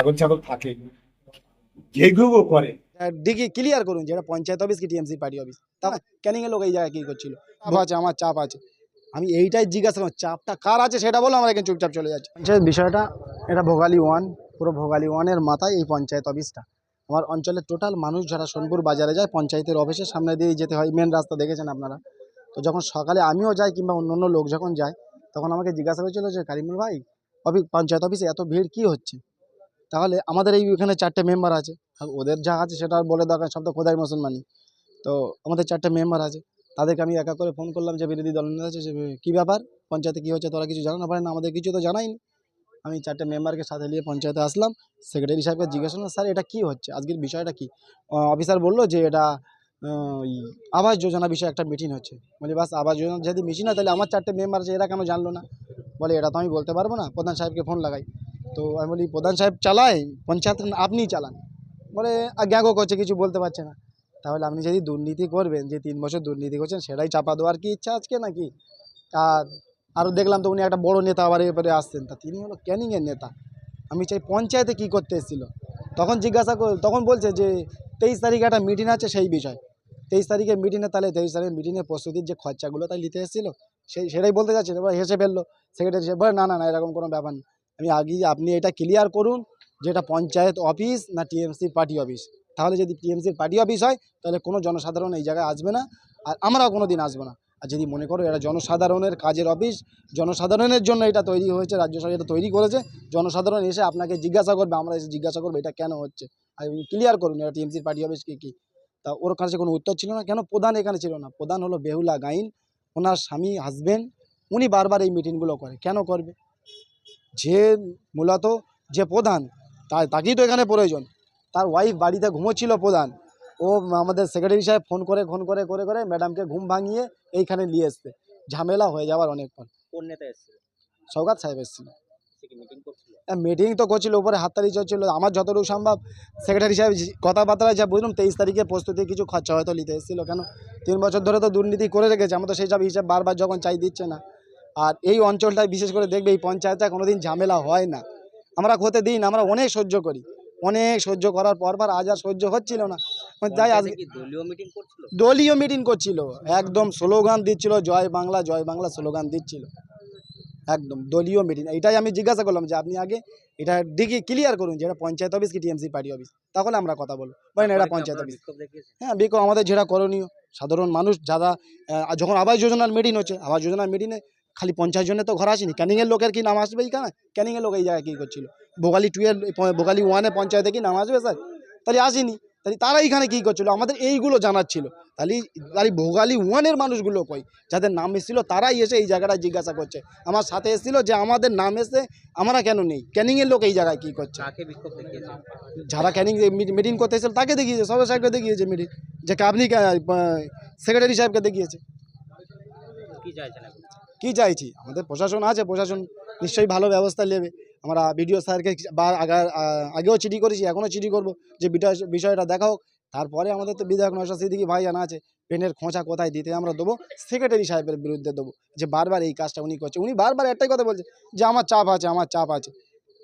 পাগল ছাগল থাকে। ঘেঘুও করে। দিকে ক্লিয়ার করুন যেটা পঞ্চায়েত অফিস কি টিএমসি পার্টি অফিস তা ক্যানিং এর লোক এই জায়গায় কি করছিল? আছে আমার চাপ আছে। আমি এইটাই জিজ্ঞাসা করছি চাপটা কার আছে সেটা বলো আমরা এখানে চুপচাপ চলে যাচ্ছি। পঞ্চায়েত বিষয়টা এটা ভোগালী ওয়ান পুরো ভোগালী ওয়ানের মাথায় এই পঞ্চায়েত অফিসটা আমার অঞ্চলের টোটাল মানুষ যারা সোনপুর বাজারে যায় পঞ্চায়েতের অফিসের সামনে দিয়ে যেতে হয় মেন রাস্তা দেখেছেন আপনারা। তো যখন সকালে আমিও যাই কিংবা অন্য অন্য লোক যখন যায় তখন আমাকে জিজ্ঞাসা করেছিল যে কারিমুল ভাই অফিস পঞ্চায়েত অফিসে এত ভিড় কি হচ্ছে? তাহলে আমাদের এই এখানে চারটে মেম্বার আছে। ওদের যা আছে সেটা আর বলে দরকার সব তো খোদাই মুসলমানই তো আমাদের চারটে মেম্বার আছে। তাদেরকে আমি একা করে ফোন করলাম যে, বিরোধী দল নেতা আছে, যে, কী ব্যাপার? পঞ্চায়েতে কী হচ্ছে? তোরা কিছু জানো না? পারে না, আমাদের কিছু তো জানাইনি আমি চারটে মেম্বারকে সাথে নিয়ে পঞ্চায়েতে আসলাম। সেক্রেটারি সাহেবকে জিজ্ঞাসা করলাম, স্যার, এটা কী হচ্ছে? আজকের বিষয়টা কী? অফিসার বলল যে, এটা আবাস যোজনা বিষয়ে একটা মিটিং হচ্ছে। বলি, বাস, আবাস যোজনা যদি মিটিং হয়, তাহলে আমার চারটে মেম্বার আছে, এরা কেন জানলো না? বলে, এটা তো আমি বলতে পারব না। প্রধান সাহেবকে ফোন লাগাই। তো আমি বলি, প্রধান সাহেব চালায়, পঞ্চায়েত আপনিই চালান। বলে গ্যাগো করছে, কিছু বলতে পারছে না। তাহলে আপনি যদি দুর্নীতি করবেন, যে তিন বছর দুর্নীতি করছেন, সেটাই চাপা দেওয়ার কি ইচ্ছা আজকে নাকি? আর আরও দেখলাম তো উনি একটা বড় নেতা আবার এবারে আসছেন। তা তিনি হলো ক্যানিংয়ের নেতা। আমি চাই পঞ্চায়েতে কি করতে এসেছিল? তখন জিজ্ঞাসা তখন বলছে যে, তেইশ তারিখে একটা মিটিং আছে সেই বিষয়। তেইশ তারিখে মিটিংয়ে তাহলে, তেইশ তারিখে মিটিংয়ে প্রস্তুতির যে খরচাগুলো তাই নিতে এসেছিল, সেই, সেটাই বলতে যাচ্ছে এবার হেসে ফেলল। সেক্রেটারি সাহেব বলে, না না না, এরকম কোনো ব্যাপার না। আমি আগেই আপনি এটা ক্লিয়ার করুন যে এটা পঞ্চায়েত অফিস না টিএমসির পার্টি অফিস তাহলে যদি টিএমসির পার্টি অফিস হয়, তাহলে কোনো জনসাধারণ এই জায়গায় আসবে না, আর আমরাও কোনো দিন আসব না। আর যদি মনে করো এটা জনসাধারণের কাজের অফিস জনসাধারণের জন্য এটা তৈরি হয়েছে, রাজ্য সরকার এটা তৈরি করেছে, জনসাধারণ এসে আপনাকে জিজ্ঞাসা করবে, আমরা এসে জিজ্ঞাসা করব এটা কেন হচ্ছে। আর ক্লিয়ার করুন এটা টিএমসির পার্টি অফিস কী কী। তা ওর কাছে কোনো উত্তর ছিল না, কেন প্রধান এখানে ছিল না? প্রধান হলো বেহুলা গাইন। ওনার স্বামী হাজবেন্ড উনি বারবার এই মিটিংগুলো করে। কেন করবে? যে মূলত যে প্রধান তা তাকেই তো এখানে প্রয়োজন। তার ওয়াইফ বাড়িতে ঘুমোচ্ছিল প্রধান। ও আমাদের সেক্রেটারি সাহেব ফোন করে ফোন করে করে করে ম্যাডামকে ঘুম ভাঙিয়ে এইখানে নিয়ে এসছে। ঝামেলা হয়ে যাওয়ার অনেক পর কোন নেতা এসেছিল? সৌগাত সাহেব এসেছিল। মিটিং তো করছিল উপরে হাততালি চলছিল। আমার যতটুকু সম্ভব সেক্রেটারি সাহেব কথাবার্তা যা বুঝলাম তেইশ তারিখে প্রস্তুতি কিছু খরচা হয়তো নিতে এসেছিল। কেন? তিন বছর ধরে তো দুর্নীতি করে রেখেছে। আমরা তো সেই সব হিসাব বারবার যখন চাই দিচ্ছে না। আর এই অঞ্চলটায় বিশেষ করে দেখবে এই পঞ্চায়েতে কোনোদিন ঝামেলা হয় না। আমরা হতে দিন আমরা অনেক সহ্য করি। অনেক সহ্য করার পর পর আজ আর সহ্য হচ্ছিল না। তাই আজ পঞ্চায়েতে কি দলীয় মিটিং করছিল? দলীয় মিটিং করছিল। একদম স্লোগান দিচ্ছিল জয় বাংলা জয় বাংলা স্লোগান দিচ্ছিল। একদম দলীয় মিটিং এটাই আমি জিজ্ঞাসা করলাম যে আপনি আগে এটা দিকে ক্লিয়ার করুন যে এটা পঞ্চায়েত অফিস কি টিএমসি পার্টি অফিস তাহলে আমরা কথা বলব। বলেন এটা পঞ্চায়েত অফিস হ্যাঁ বিকো আমাদের যেটা করণীয় সাধারণ মানুষ যারা যখন আবাস যোজনার মিটিং হচ্ছে আবাস যোজনার মিটিংয়ে খালি পঞ্চাশ জনের তো ঘর আসেনি। ক্যানিংয়ের লোকের কি নাম আসবে এইখানে? ক্যানিংয়ের লোক এই জায়গায় কী করছিল? ভোগালি টুয়েলভ ভোগালি ওয়ানে পঞ্চায়েতে কি নাম আসবে স্যার তাহলে আসেনি। তাহলে তারা এইখানে কী করছিল? আমাদের এইগুলো জানার ছিল। তাহলে তাহলে ভোগালি ওয়ানের মানুষগুলো কই? যাদের নাম এসেছিল তারাই এসে এই জায়গাটা জিজ্ঞাসা করছে। আমার সাথে এসেছিল যে আমাদের নাম এসে আমরা কেন নেই? ক্যানিংয়ের লোক এই জায়গায় কী করছে? যারা ক্যানিং মিটিং করতে এসেছিল তাকে দেখিয়েছে সদর সাহেবকে দেখিয়েছে মিটিং যে আপনি সেক্রেটারি সাহেবকে দেখিয়েছে। কি চাইছেন এখন? কি চাইছি? আমাদের প্রশাসন আছে, প্রশাসন নিশ্চয়ই ভালো ব্যবস্থা নেবে। আমরা বিডিও স্যারকে বা আগা- আগেও চিঠি করেছি, এখনও চিঠি করব যে বিষয়টা হোক। তারপরে আমাদের তো বিধায়ক নশা সিদ্দিকি ভাই জানা আছে, পেনের খোঁচা কোথায় দিতে আমরা দেবো? সেক্রেটারি সাহেবের বিরুদ্ধে দেবো, যে বারবার এই কাজটা উনি করছে। উনি বারবার একটাই কথা বলছে, যে আমার চাপ আছে, আমার চাপ আছে।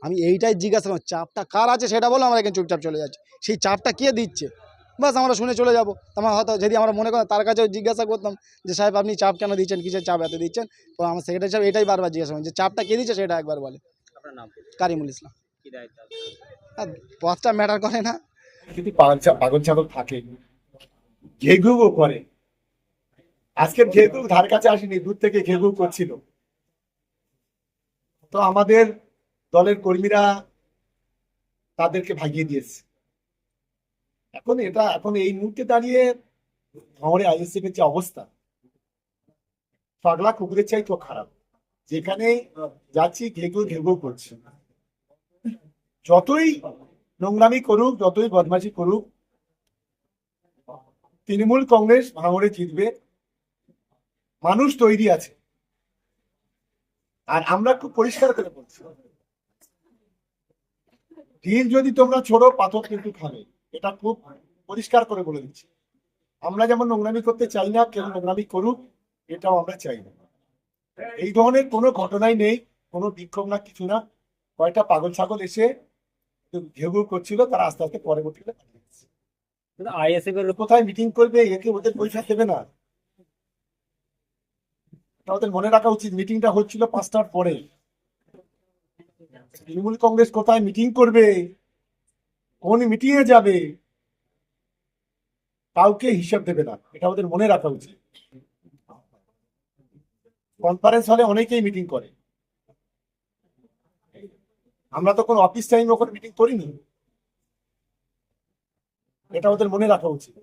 আমি এইটাই জিজ্ঞাসা করলাম, চাপটা কার আছে সেটা বলো, আমরা এখানে চুপচাপ চলে যাচ্ছি। সেই চাপটা কে দিচ্ছে? বাস আমরা শুনে চলে যাব। আমার হয়তো যদি আমরা মনে করেন তার কাছেও জিজ্ঞাসা করতাম যে সাহেব আপনি চাপ কেন দিচ্ছেন? কিসের চাপ এত দিচ্ছেন? তো আমার সেক্রেটারি সাহেব এটাই বারবার জিজ্ঞাসা করেন যে চাপটা কে দিচ্ছে? সেটা একবার বলে। আপনার নাম কি? কারিমুল ইসলাম। পথটা ম্যাটার করে না। কিন্তু পাগল ছাগল থাকে। ঘেঘুও করে। আজকে ঘেঘু ধার কাছে আসেনি দূর থেকে ঘেঘু করছিল। তো আমাদের দলের কর্মীরা তাদেরকে ভাগিয়ে দিয়েছে। এখন এটা, এখন এই মুহূর্তে দাঁড়িয়ে ভাঙড়ে আইএসএফ এর যে অবস্থা, পাগলা কুকুরের চাই তো খারাপ। যেখানে যাচ্ছি ঘেঘু ঘেঘু করছে। যতই নোংরামি করুক, যতই বদমাশি করুক, তৃণমূল কংগ্রেস ভাঙড়ে জিতবে। মানুষ তৈরি আছে। আর আমরা খুব পরিষ্কার করে বলছি, ঢিল যদি তোমরা ছোড়ো, পাথর কিন্তু খাবে। এটা খুব পরিষ্কার করে বলে দিচ্ছি। আমরা যেমন নোংরামি করতে চাই না কেউ নোংরামি করুক এটাও আমরা চাই না। এই ধরনের কোনো ঘটনাই নেই কোনো বিক্ষোভ না কিছু না। কয়টা পাগল ছাগল এসে ঘেউ করছিল তারা আস্তে আস্তে গেছে। আইএসএফ এর কোথায় মিটিং করবে? একে ওদের পয়সা দেবে না। ওদের মনে রাখা উচিত মিটিংটা হচ্ছিল পাঁচটার পরে। তৃণমূল কংগ্রেস কোথায় মিটিং করবে? কোন মিটিয়ে যাবে। কাউকে হিসাব দেবে না। এটা ওদের মনে রাখা উচিত। কনফারেন্স হলে অনেকেই মিটিং করে। আমরা তো কোনো অফিস টাইম ওখানে মিটিং করিনি। এটা ওদের মনে রাখা উচিত।